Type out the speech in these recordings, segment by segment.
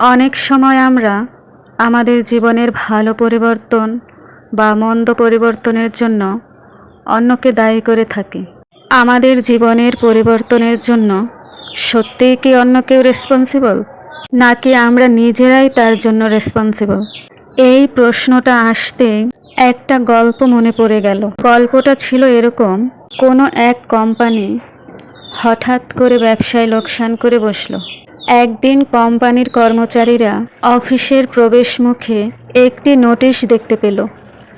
অনেক সময় আমরা আমাদের জীবনের ভালো পরিবর্তন বা মন্দ পরিবর্তনের জন্য অন্যকে দায়ী করে থাকি। আমাদের জীবনের পরিবর্তনের জন্য সত্যিই কি অন্য কেউ রেসপন্সিবল নাকি আমরা নিজেরাই তার জন্য রেসপন্সিবল এই প্রশ্নটা আসতেই একটা গল্প মনে পড়ে গেল। গল্পটা ছিল এরকম, কোনো এক কোম্পানি হঠাৎ করে ব্যবসায় লোকসান করে বসল। একদিন কোম্পানির কর্মচারীরা অফিসের প্রবেশমুখে একটি নোটিশ দেখতে পেল।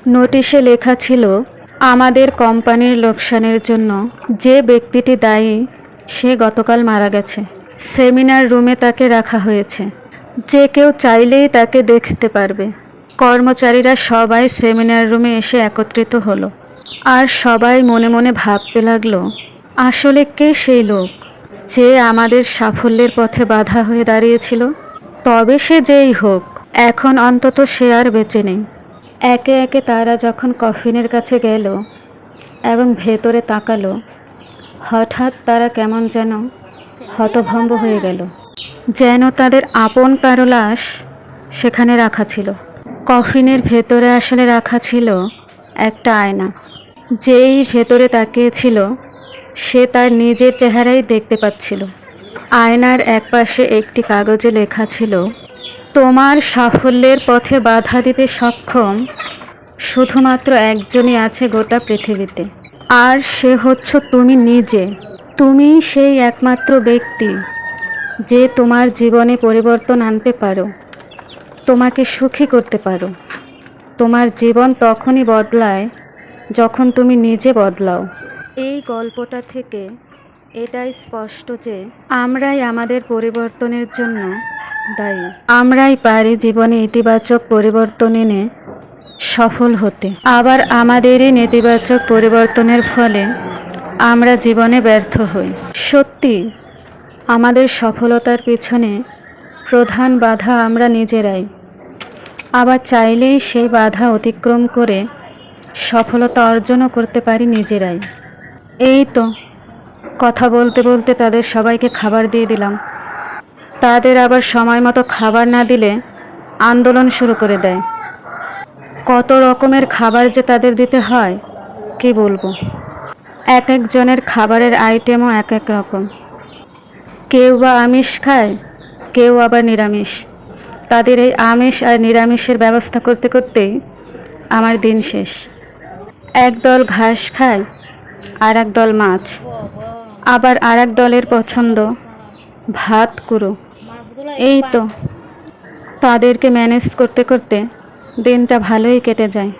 নোটিশে লেখা ছিল, আমাদের কোম্পানির লোকসানের জন্য যে ব্যক্তিটি দায়ী, সে গতকাল মারা গেছে। সেমিনার রুমে তাকে রাখা হয়েছে। যে কেউ চাইলেই তাকে দেখতে পারবে। কর্মচারীরা সবাই সেমিনার রুমে এসে একত্রিত হলো। আর সবাই মনে মনে ভাবতে লাগল, আসলে কে সেই লোক? যে আমাদের সাফল্যের পথে বাধা হয়ে দাঁড়িয়েছিল, তবে সে যেই হোক, এখন অন্তত সে আর বেঁচে নেই। একে একে তারা যখন কফিনের কাছে গেল এবং ভেতরে তাকালো, হঠাৎ তারা কেমন যেন হতভম্ব হয়ে গেল। যেন তাদের আপন কারও লাশ সেখানে রাখা ছিল। কফিনের ভেতরে আসলে রাখা ছিল একটা আয়না। যেই ভেতরে তাকিয়েছিল সে তার নিজের চেহারাই দেখতে পাচ্ছিল। আয়নার একপাশে একটি কাগজে লেখা ছিল, তোমার সাফল্যের পথে বাধা দিতে সক্ষম, শুধুমাত্র একজনই আছে গোটা পৃথিবীতে। আর সে হচ্ছ তুমি নিজে। তুমি সেই একমাত্র ব্যক্তি যে তোমার জীবনে পরিবর্তন আনতে পারো, তোমাকে সুখী করতে পারো। তোমার জীবন তখনই বদলায় যখন তুমি নিজে বদলাও। এই গল্পটা থেকে এটাই স্পষ্ট যে আমরাই আমাদের পরিবর্তনের জন্য দায়ী। আমরাই পারি জীবনে ইতিবাচক পরিবর্তন এনে সফল হতে। আবার আমাদেরই নেতিবাচক পরিবর্তনের ফলে আমরা জীবনে ব্যর্থ হই। সত্যি আমাদের সফলতার পিছনে প্রধান বাধা আমরা নিজেরাই। আবার চাইলেই সেই বাধা অতিক্রম করে সফলতা অর্জনও করতে পারি নিজেরাই। এই তো, কথা বলতে বলতে তাদের সবাইকে খাবার দিয়ে দিলাম। তাদের আবার সময় মতো খাবার না দিলে আন্দোলন শুরু করে দেয়। কত রকমের খাবার যে তাদের দিতে হয়, কি বলব? এক একজনের খাবারের আইটেমও এক এক রকম। কেউ বা আমিষ খায়, কেউ আবার নিরামিষ। তাদের এই আমিষ আর নিরামিষের ব্যবস্থা করতে করতেই আমার দিন শেষ। একদল ঘাস খায় আর দল মাছ। আবার আর এক দলের পছন্দ। ভাত কুড়ো। এই তো। তাদেরকে ম্যানেজ করতে করতে দিনটা ভালোই কেটে যায়।